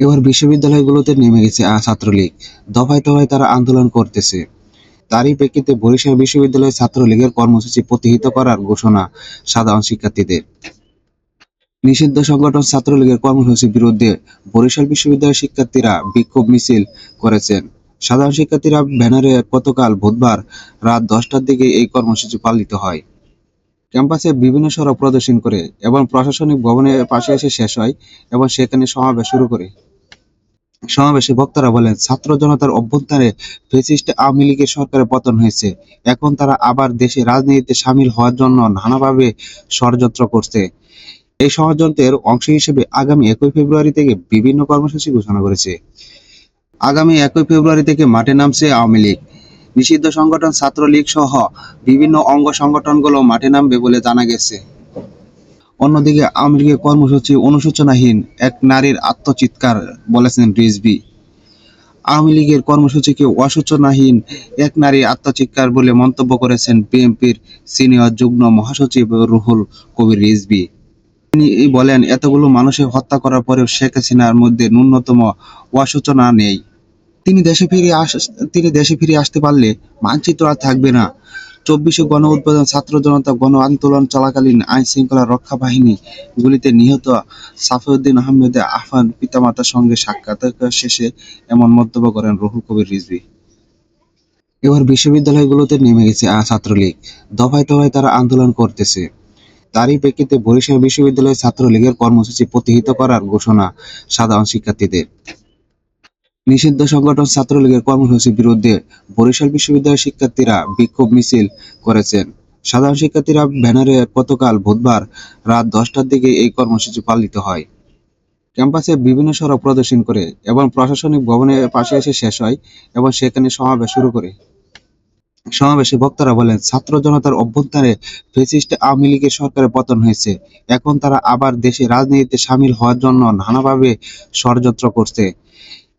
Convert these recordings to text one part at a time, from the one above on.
এবার বিশ্ববিদ্যালয়গুলোতে নেমে গেছে ছাত্রলীগ। দফায় দফায় তারা আন্দোলন করতেছে। তারই প্রেক্ষিতে বরিশাল বিশ্ববিদ্যালয় ছাত্রলীগের কর্মসূচি প্রতিহিত করার ঘোষণা সাধারণ শিক্ষার্থীদের। নিষিদ্ধ সংগঠন ছাত্রলীগের কর্মসূচির বিরুদ্ধে বরিশাল বিশ্ববিদ্যালয়ের শিক্ষার্থীরা বিক্ষোভ মিছিল করেছেন। সাধারণ শিক্ষার্থীরা ব্যানারে গতকাল বুধবার রাত দশটার দিকে এই কর্মসূচি পালিত হয়। ক্যাম্পাসে বিভিন্ন সড়ক প্রদর্শন করে এবং প্রশাসনিক ভবনের পাশে এসে শেষ হয় এবং সেখানে সমাবেশ শুরু করে। সমাবেশে বক্তারা বলেন, ছাত্র জনতার অভ্যন্তরে ফেসিস্ট আওয়ামী লীগের সরকারের পতন হয়েছে। এখন তারা আবার দেশে রাজনীতিতে সামিল হওয়ার জন্য নানাভাবে ষড়যন্ত্র করছে। এই ষড়যন্ত্রের অংশ হিসেবে আগামী একই ফেব্রুয়ারি থেকে বিভিন্ন কর্মসূচি ঘোষণা করেছে। আগামী একই ফেব্রুয়ারি থেকে মাঠে নামছে আওয়ামী লীগ। নিষিদ্ধ সংগঠন ছাত্রলীগ সহ বিভিন্ন অঙ্গ সংগঠনগুলো মাঠে নামবে বলে জানা গেছে। অন্যদিকে আওয়ামী লীগের কর্মসূচি অনুশোচনাহীন এক নারীর আত্মচিৎকার, বলেছেন রিজভি। আওয়ামী লীগের কর্মসূচিকে অসূচনাহীন এক নারী আত্মচিৎকার বলে মন্তব্য করেছেন বিএনপির সিনিয়র যুগ্ম মহাসচিব রুহুল কবির রিজভি। তিনি বলেন, এতগুলো মানুষের হত্যা করার পরেও শেখ হাসিনার মধ্যে ন্যূনতম অসূচনা নেই। তিনি দেশে ফিরে আস, তিনি দেশে ফিরে আসতে পারলে মানচিত্র আর থাকবে না। চব্বিশে গণ উদ্বোধন ছাত্র জনতা গণ আন্দোলন চলাকালীন আইন শৃঙ্খলা রক্ষা বাহিনী গুলিতে নিহত সাফিউদ্দিন আহমেদ আহ্বান পিতামাতার সঙ্গে সাক্ষাৎ শেষে এমন মন্তব্য করেন রুহুল কবির রিজভি। এবার বিশ্ববিদ্যালয়গুলোতে নেমে গেছে ছাত্রলীগ। দফায় দফায় তারা আন্দোলন করতেছে। তারই প্রেক্ষিতে বরিশাল বিশ্ববিদ্যালয় ছাত্রলীগের কর্মসূচি প্রতিহিত করার ঘোষণা সাধারণ শিক্ষার্থীদের। নিষিদ্ধ সংগঠন ছাত্রলীগের কর্মসূচির বিরুদ্ধে বরিশাল বিশ্ববিদ্যালয়ের শিক্ষার্থীরা বিক্ষোভ মিছিল করেছেন। সাধারণ শিক্ষার্থীরা ব্যানারে গতকাল বুধবার রাত দশটার দিকে এই কর্মসূচি পালিত হয়। ক্যাম্পাসে বিভিন্ন সড়ক প্রদর্শন করে এবং প্রশাসনিক ভবনের পাশে এসে শেষ হয় এবং সেখানে সমাবেশ শুরু করে। সমাবেশে বক্তারা বলেন, ছাত্র জনতার অভ্যন্তরে ফেসিস্ট আওয়ামী লীগের সরকারের পতন হয়েছে। এখন তারা আবার দেশে রাজনীতিতে সামিল হওয়ার জন্য নানাভাবে ষড়যন্ত্র করছে।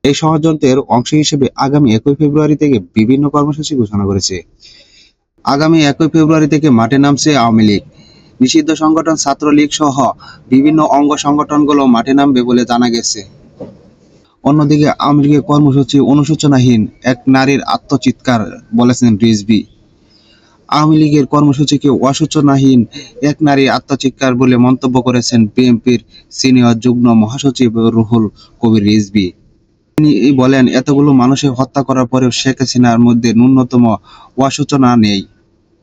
এই ষড়যন্ত্রের অংশ হিসেবে আগামী একই ফেব্রুয়ারি থেকে বিভিন্ন কর্মসূচি ঘোষণা করেছে। আগামী একই ফেব্রুয়ারি থেকে মাঠে নামছে আওয়ামী লীগ। নিষিদ্ধ সংগঠন ছাত্রলীগ সহ বিভিন্ন অঙ্গ সংগঠনগুলো মাঠে নামবে বলে জানা গেছে। অন্যদিকে আওয়ামী লীগের কর্মসূচি অনুশোচনাহীন এক নারীর আত্মচিৎকার বলেছেন রিজভি। আওয়ামী লীগের কর্মসূচিকে অসূচনাহীন এক নারী আত্মচিৎকার বলে মন্তব্য করেছেন বিএনপির সিনিয়র যুগ্ম মহাসচিব রুহুল কবির রিজভি। তিনি বলেন, এতগুলো মানুষের হত্যা করার পরেও শেখ হাসিনার মধ্যে ন্যূনতম অসূচনা নেই।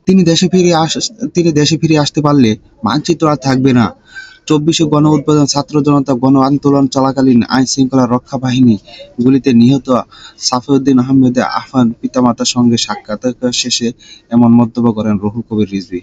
তিনি দেশে ফিরে আস, তিনি দেশে ফিরে আসতে পারলে মানচিত্র আর থাকবে না। চব্বিশে গণ উদ্বোধন ছাত্র জনতা গণ আন্দোলন চলাকালীন আইন শৃঙ্খলা রক্ষা বাহিনী গুলিতে নিহত সাফিউদ্দিন আহমেদ আহ্বান পিতামাতার সঙ্গে সাক্ষাৎ শেষে এমন মন্তব্য করেন রুহুল কবির রিজভি।